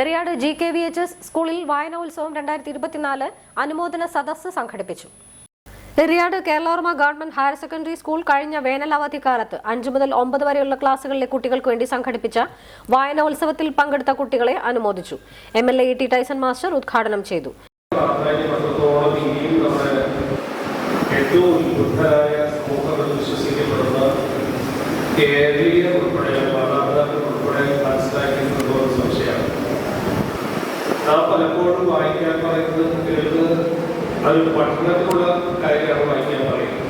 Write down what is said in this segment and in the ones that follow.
Eriyad G K V H S സ്കൂളിൽ വായനോത്സവം രണ്ടായിരത്തി ഇരുപത്തിനാല് അനുമോദന സദസ്സ് സംഘടിപ്പിച്ചു. Eriyad Keralorma government higher secondary school കഴിഞ്ഞ വേനൽ കാലത്ത് അഞ്ചു മുതൽ ഒമ്പത് വരെയുള്ള ക്ലാസുകളിലെ കുട്ടികൾക്ക് വേണ്ടി സംഘടിപ്പിച്ച വായനോത്സവത്തിൽ പങ്കെടുത്ത കുട്ടികളെ അനുമോദിച്ചു. M L A T Tyson master ഉദ്ഘാടനം ചെയ്തു. ഏറ്റവും കേരളീയ ഉൾപ്പെടെ മാതാപിതാക്കൾ ഉൾപ്പെടെ മനസ്സിലാക്കിയിട്ടുണ്ടോ എന്ന് സംശയമാണ് നാം പലപ്പോഴും വായിക്കാൻ പറയുന്നത് കുട്ടികൾക്ക് അതൊരു പഠനത്തിനുള്ള കാര്യമാണ് വായിക്കാൻ പറയുന്നത്.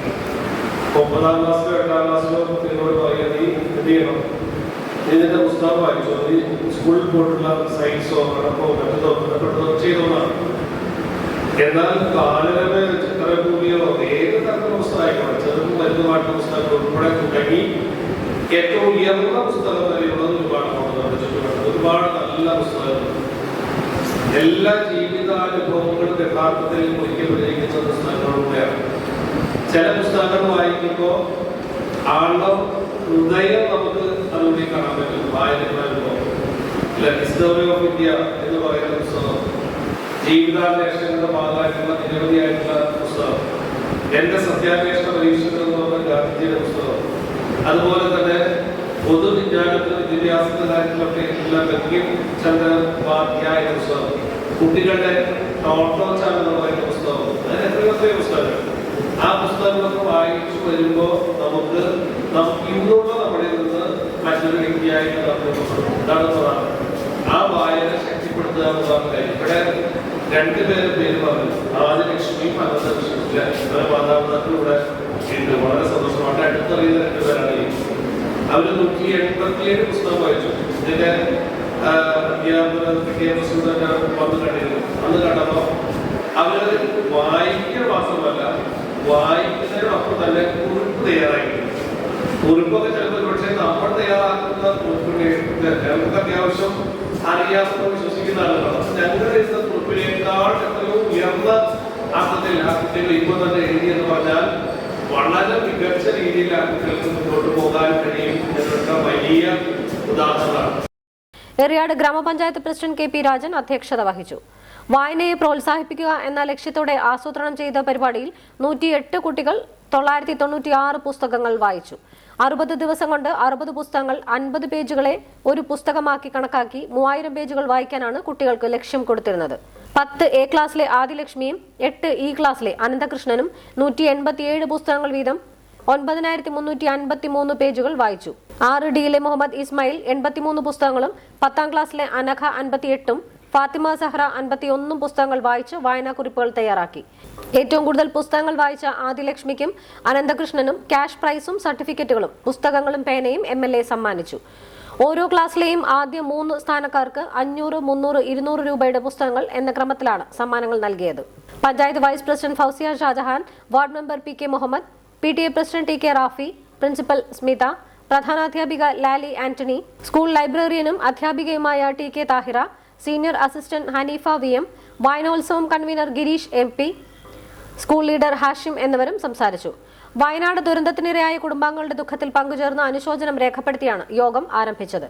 ഒമ്പതാം ക്ലാസ്സിലോ എട്ടാം ക്ലാസ്സിലോ കുട്ടികളോട് പറയുക നീ എന്ത് ചെയ്യണം? ഇതിന്റെ പുസ്തകം വായിച്ചോ? നീ സ്കൂളിൽ പോയിട്ടുള്ള സയൻസോ കണക്കോ മറ്റതോ ബന്ധപ്പെട്ടതോ ചെയ്തോന്നാണ്. എന്നാൽ കാലരമ ചിത്രഭൂമിയോ ഏത് തരത്തിലുള്ള പുസ്തകമായിക്കോട്ടെ ചെറുതും വലുതുമായിട്ടുള്ള പുസ്തകങ്ങൾ ഉൾപ്പെടെ തുടങ്ങി ഏറ്റവും ഉയർന്ന പുസ്തകം വരെയുള്ളത് ഒരുപാട് ഒരുപാട് നല്ല പുസ്തകങ്ങൾ. എല്ലാ ജീവിതാനുഭവങ്ങളും യഥാർത്ഥത്തിൽ കുറിക്കപ്പെട്ടിരിക്കുന്ന പുസ്തകങ്ങളുടെയാണ് ചില പുസ്തകങ്ങൾ വായിക്കുമ്പോൾ ആളുടെ ഹൃദയം നമുക്ക് അതുകൂടി കാണാൻ പറ്റും. വായനക്കുള്ള ഹിസ്റ്ററി ഓഫ് ഇന്ത്യ എന്ന് പറയുന്ന പുസ്തകം. ജീവിതാന്വേഷണങ്ങളുടെ ഭാഗമായിട്ടുള്ള നിരവധിയായിട്ടുള്ള പുസ്തകം. എന്റെ സത്യാന്വേഷണ പരീക്ഷകൾ എന്ന് പറഞ്ഞ ഗാന്ധിജിയുടെ പുസ്തകം. അതുപോലെ തന്നെ പൊതുവിജ്ഞാനത്തിന് വിദ്യാഭ്യാസത്തിന്റെ കാര്യത്തിലൊക്കെ ഉള്ള ബങ്കിം ചന്ദ്ര ഉപാധ്യായ പുസ്തകം. കുട്ടികളുടെ ടോട്ടോ പറയുന്ന പുസ്തകം. അങ്ങനെ എത്രയൊക്കെ എത്രയോ പുസ്തകങ്ങൾ. ആ പുസ്തകങ്ങളൊക്കെ വായിച്ചു വരുമ്പോൾ നമുക്ക് നമുക്ക് ഇന്നുള്ള നമ്മുടെ നിന്ന് മറ്റൊരു വ്യക്തിയായിട്ട് നമ്മൾ നടന്നതാണ്. ആ വായന ശക്തിപ്പെടുത്തുക എന്നതാണ് കാര്യം. ഇവിടെ രണ്ടുപേരും പേര് പറഞ്ഞു. ആദിലക്ഷ്മിയും അനന്തലക്ഷ്മിയും മാതാപിതാക്കൾ ഇവിടെ ഉണ്ട്. വളരെ സന്തോഷമാണ്. അടുത്തറിയുന്ന രണ്ടുപേരാണ് ഈ അവർ നൂറ്റി എൺപത്തിയേഴ് പുസ്തകം വായിച്ചു. ഇതിന്റെ വന്ന് കണ്ടിരുന്നു. അന്ന് കണ്ടപ്പോൾ അവർ വായിക്കുക മാത്രമല്ല വായിക്കുന്നതിനൊപ്പം തന്നെ കുറിപ്പ് തയ്യാറായി. കുറിപ്പൊക്കെ ചിലപ്പോൾ പക്ഷേ നമ്മൾ തയ്യാറാക്കുന്ന ഞങ്ങൾക്ക് അത്യാവശ്യം അറിയാമെന്ന് വിശ്വസിക്കുന്ന ആളുകളാണ്. ഞങ്ങൾ കുറിപ്പിനേക്കാൾ എത്രയോ ഉയർന്ന അർത്ഥത്തിൽ ആ തന്നെ എഴുതി എന്ന് പറഞ്ഞാൽ വളരെ പോകാൻ വലിയ എറിയാട് ഗ്രാമപഞ്ചായത്ത് പ്രസിഡന്റ് കെ പി രാജൻ അധ്യക്ഷത വഹിച്ചു. വായനയെ പ്രോത്സാഹിപ്പിക്കുക എന്ന ലക്ഷ്യത്തോടെ ആസൂത്രണം ചെയ്ത പരിപാടിയിൽ നൂറ്റിയെട്ട് കുട്ടികൾ തൊള്ളായിരത്തി തൊണ്ണൂറ്റി ആറ് പുസ്തകങ്ങൾ വായിച്ചു. അറുപത് ദിവസം കൊണ്ട് അറുപത് പുസ്തകങ്ങൾ അൻപത് പേജുകളെ ഒരു പുസ്തകമാക്കി കണക്കാക്കി മൂവായിരം പേജുകൾ വായിക്കാനാണ് കുട്ടികൾക്ക് ലക്ഷ്യം കൊടുത്തിരുന്നത്. പത്ത് എ ക്ലാസ്സിലെ ആദിലക്ഷ്മിയും എട്ട് ഇ ക്ലാസ്സിലെ അനന്തകൃഷ്ണനും നൂറ്റി പുസ്തകങ്ങൾ വീതം ഒൻപതിനായിരത്തി മുന്നൂറ്റി അൻപത്തി മൂന്ന് പേജുകൾ വായിച്ചു. ആറ് ഡിയിലെ മുഹമ്മദ് ഇസ്മായിൽ എൺപത്തിമൂന്ന് പുസ്തകങ്ങളും പത്താം ക്ലാസ്സിലെ അനഘ അൻപത്തിയെട്ടും ഫാത്തിമ സഹ്റ അൻപത്തിയൊന്നും പുസ്തകങ്ങൾ വായിച്ച് വായനാക്കുറിപ്പുകൾ തയ്യാറാക്കി. ഏറ്റവും കൂടുതൽ പുസ്തകങ്ങൾ വായിച്ച ആദിലക്ഷ്മിക്കും അനന്തകൃഷ്ണനും ക്യാഷ് പ്രൈസും സർട്ടിഫിക്കറ്റുകളും പുസ്തകങ്ങളും പേനയും എ സമ്മാനിച്ചു. ഓരോ ക്ലാസ്സിലെയും ആദ്യ മൂന്ന് സ്ഥാനക്കാർക്ക് അഞ്ഞൂറ് മുന്നൂറ് ഇരുന്നൂറ് രൂപയുടെ പുസ്തകങ്ങൾ എന്ന ക്രമത്തിലാണ് സമ്മാനങ്ങൾ നൽകിയത്. Panchayat vice president Fousiya Shajahan ward member P K Muhammad P T A president T K Rafi principal Smitha പ്രധാനാധ്യാപിക Lali Antony school ലൈബ്രറിയനും അധ്യാപികയുമായ T K Thahira senior assistant Hanifa V M വായനോത്സവം convener Girish M P school leader Hashim എന്നിവരും സംസാരിച്ചു. വയനാട് ദുരന്തത്തിനിരയായ കുടുംബാംഗങ്ങളുടെ ദുഃഖത്തിൽ പങ്കുചേർന്ന് അനുശോചനം രേഖപ്പെടുത്തിയാണ് യോഗം ആരംഭിച്ചത്.